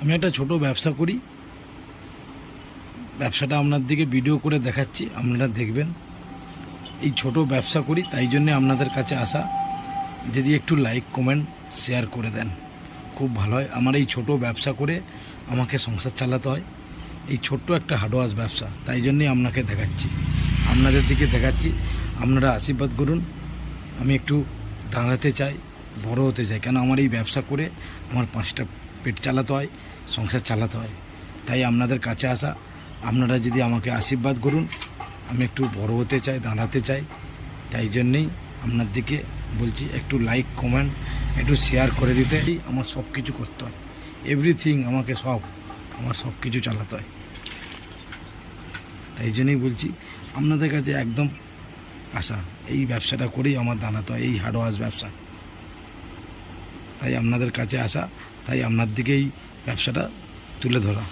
আমি একটা ছোট ব্যবসা করি। ব্যবসাটা আপনার দিকে ভিডিও করে দেখাচ্ছি, আপনারা দেখবেন। এই ছোট ব্যবসা করি, তাই জন্যে আপনাদের কাছে আসা। যদি একটু লাইক কমেন্ট শেয়ার করে দেন, খুব ভালো হয়। আমার এই ছোট ব্যবসা করে আমাকে সংসার চালাতে হয়। এই ছোট্ট একটা হার্ডওয়ার্স ব্যবসা, তাই জন্যই আপনাকে দেখাচ্ছি। আপনাদের দিকে দেখাচ্ছি, আপনারা আশীর্বাদ করুন। আমি একটু দাঁড়াতে চাই, বড় হতে চাই, কেন আমার এই ব্যবসা করে আমার পাঁচটা পেট চালাতে হয়, সংসার চালাতে হয়। তাই আপনাদের কাছে আসা, আপনারা যদি আমাকে আশীর্বাদ করুন, আমি একটু বড় হতে চাই, দাঁড়াতে চাই। তাই জন্যেই আপনার দিকে বলছি, একটু লাইক কমেন্ট একটু শেয়ার করে দিতে। আমার সব কিছু করতে হয়। এভরিথিং আমাকে সব, আমার সব কিছু চালাতে হয়। তাই জন্যই বলছি, আপনাদের কাছে একদম আশা এই ব্যবসাটা করেই আমার দাঁড়াতে হয়, এই হার্ডওয়ার্স ব্যবসা। তাই আপনাদের কাছে আসা তাই আপনার দিকেই ব্যবসাটা তুলে ধরা।